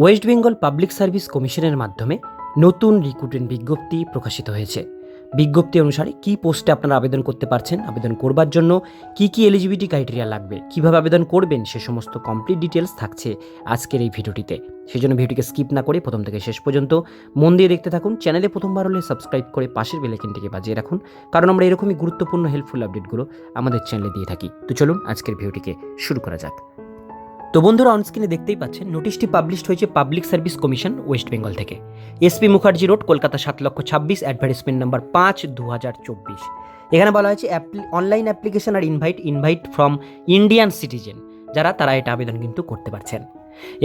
West Bengal public service কমিশনের মাধ্যমে নতুন রিক্রুটমেন্ট বিজ্ঞপ্তি প্রকাশিত হয়েছে। বিজ্ঞপ্তি অনুসারে কি পোস্টে আপনারা আবেদন করতে পারছেন, আবেদন করবার জন্য কি কি এলিজিবিলিটি ক্রাইটেরিয়া লাগবে, কীভাবে আবেদন করবেন, সে সমস্ত কমপ্লিট ডিটেলস থাকছে আজকের এই ভিডিওটিতে। সেজন্য ভিডিওটিকে স্কিপ না করে প্রথম থেকে শেষ পর্যন্ত মন দিয়ে দেখতে থাকুন। চ্যানেলে প্রথমবার হলে সাবস্ক্রাইব করে পাশের বেলাইকনটিকে বাজিয়ে রাখুন, কারণ আমরা এরকমই গুরুত্বপূর্ণ হেল্পফুল আপডেটগুলো আমাদের চ্যানেলে দিয়ে থাকি। তো চলুন আজকের ভিডিওটিকে শুরু করা যাক। তো বন্ধুরা অনস্ক্রিনে দেখতেই পাচ্ছেন নোটিশটি পাবলিশড হয়েছে public service commission West Bengal থেকে। এসপি মুখার্জি রোড কলকাতা সাত লক্ষ ছাব্বিশ অ্যাডভার্টাইজমেন্ট নাম্বার পাঁচ দু হাজার চব্বিশ। এখানে বলা হয়েছে online application R invite invite from Indian citizen যারা, তারা এটা আবেদন কিন্তু করতে পারছেন।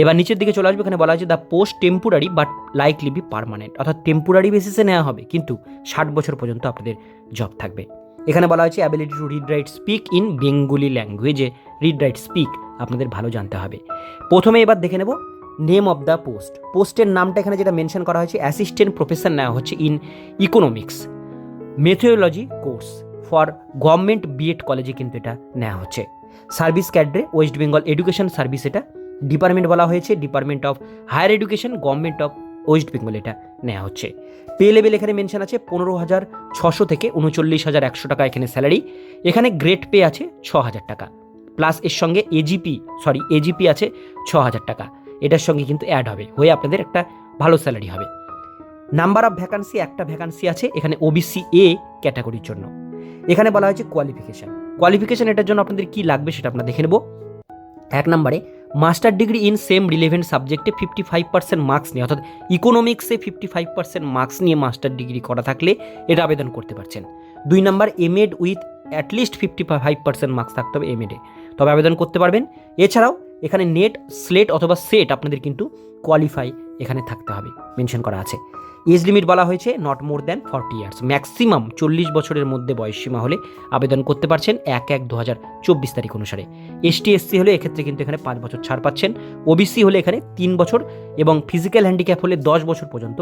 এবার নিচের দিকে চলে আসবে, এখানে বলা হয়েছে the post temporary but likely be permanent অর্থাৎ টেম্পোরারি বেসিসে নেওয়া হবে, কিন্তু ষাট বছর পর্যন্ত আপনাদের জব থাকবে। এখানে বলা হয়েছে ability to read write speak in Bengali ল্যাঙ্গুয়েজে রিড রাইট স্পিক আপনাদের ভালো জানতে হবে। প্রথমে এবার দেখে নেব নেম অফ দ্য পোস্ট পোস্টের নামটা এখানে যেটা মেনশন করা হয়েছে অ্যাসিস্ট্যান্ট প্রফেসর নেওয়া হচ্ছে in economics methodology course for government BEd কলেজে কিন্তু এটা নেওয়া হচ্ছে। Service cadre West Bengal education service এটা। ডিপার্টমেন্ট বলা হয়েছে department of higher education government of West Bengal এটা নেওয়া হচ্ছে। পে লেভেল এখানে মেনশন আছে পনেরো হাজার ছশো থেকে উনচল্লিশ হাজার একশো টাকা এখানে স্যালারি। এখানে গ্রেড পে আছে ছ হাজার টাকা। প্লাস এর সঙ্গে এজিপি সরি এজিপি আছে ছ হাজার টাকা। এটার সঙ্গে কিন্তু অ্যাড হবে, হয়ে আপনাদের একটা ভালো স্যালারি হবে। নাম্বার অফ ভ্যাকান্সি একটা ভ্যাকান্সি আছে এখানে ওবিসি এ ক্যাটাগরির জন্য। এখানে বলা হয়েছে কোয়ালিফিকেশান কোয়ালিফিকেশান এটার জন্য আপনাদের কি লাগবে সেটা আমরা দেখে নেব। এক নম্বরে master degree in same relevant সাবজেক্টে ফিফটি ফাইভ পার্সেন্ট মার্কস নিয়ে, অর্থাৎ ইকোনমিক্সে ফিফটি ফাইভ পার্সেন্ট মার্কস নিয়ে মাস্টার ডিগ্রি করা থাকলে এটা আবেদন করতে পারছেন। দুই number MEd with at least fifty five percent marks থাকতে হবে এমএডে তবে আবেদন করতে পারবেন। এছাড়াও, এখানে নেট স্লেট অথবা সেট আপনাদের কিন্তু কোয়ালিফাই এখানে থাকতে হবে। মেনশন করা আছে। এজ লিমিট বলা হয়েছে not more than forty years maximum চল্লিশ বছরের মধ্যে বয়সসীমা হলে আবেদন করতে পারছেন এক এক দু হাজার চব্বিশ তারিখ অনুসারে। এসটি এসসি হলে এক্ষেত্রে কিন্তু এখানে পাঁচ বছর ছাড় পাচ্ছেন। ওবিসি হলে এখানে তিন বছর এবং ফিজিক্যাল হ্যান্ডিক্যাপ হলে দশ বছর পর্যন্ত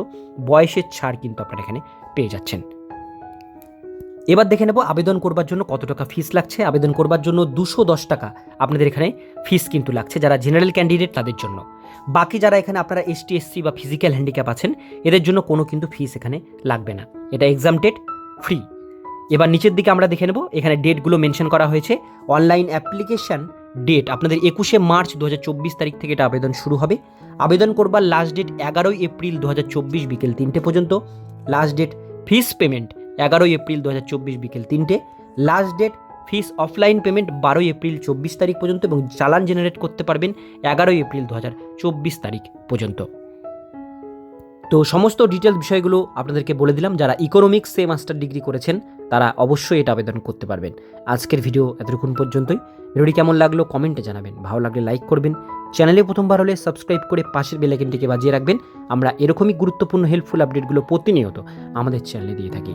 বয়সের ছাড় কিন্তু আপনারা এখানে পেয়ে যাচ্ছেন। এবার দেখে নেব আবেদন করবার জন্য কত টাকা ফিস লাগছে। আবেদন করবার জন্য দুশো দশ টাকা আপনাদের এখানে ফিস কিন্তু লাগছে যারা জেনারেল ক্যান্ডিডেট তাদের জন্য। বাকি যারা এখানে আপনারা এসটি এসসি বা ফিজিক্যাল হ্যান্ডিক্যাপ আছেন, এদের জন্য কোনো কিন্তু ফিস এখানে লাগবে না। এটা এক্সাম ডেট ফ্রি এবার নিচের দিকে আমরা দেখে নেব, এখানে ডেটগুলো মেনশন করা হয়েছে। অনলাইন অ্যাপ্লিকেশান ডেট আপনাদের একুশে মার্চ দু হাজার চব্বিশ তারিখ থেকে এটা আবেদন শুরু হবে। আবেদন করবার লাস্ট ডেট এগারোই এপ্রিল দু হাজার চব্বিশ বিকেল তিনটে পর্যন্ত। লাস্ট ডেট ফিস পেমেন্ট এগারোই এপ্রিল দু হাজার চব্বিশ বিকেল তিনটে। Last date fees offline payment বারোই এপ্রিল চব্বিশ তারিখ পর্যন্ত এবং চালান জেনারেট করতে পারবেন এগারোই এপ্রিল দু হাজার চব্বিশ তারিখ পর্যন্ত। তো সমস্ত ডিটেলস বিষয়গুলো আপনাদেরকে বলে দিলাম, যারা ইকোনমিক্সে মাস্টার ডিগ্রি করেছেন, তারা অবশ্যই এটা আবেদন করতে পারবেন। আজকের ভিডিও এতটুকুন পর্যন্তই। ভিডিওটি কেমন লাগল কমেন্টে জানাবেন। ভালো লাগলে লাইক করবেন। চ্যানেলে প্রথমবার হলে সাবস্ক্রাইব করে পাশের বেলাইকনটিকে বাজিয়ে রাখবেন। আমরা এরকমই গুরুত্বপূর্ণ হেল্পফুল আপডেটগুলো প্রতিনিয়ত আমাদের চ্যানেলে দিয়ে থাকি।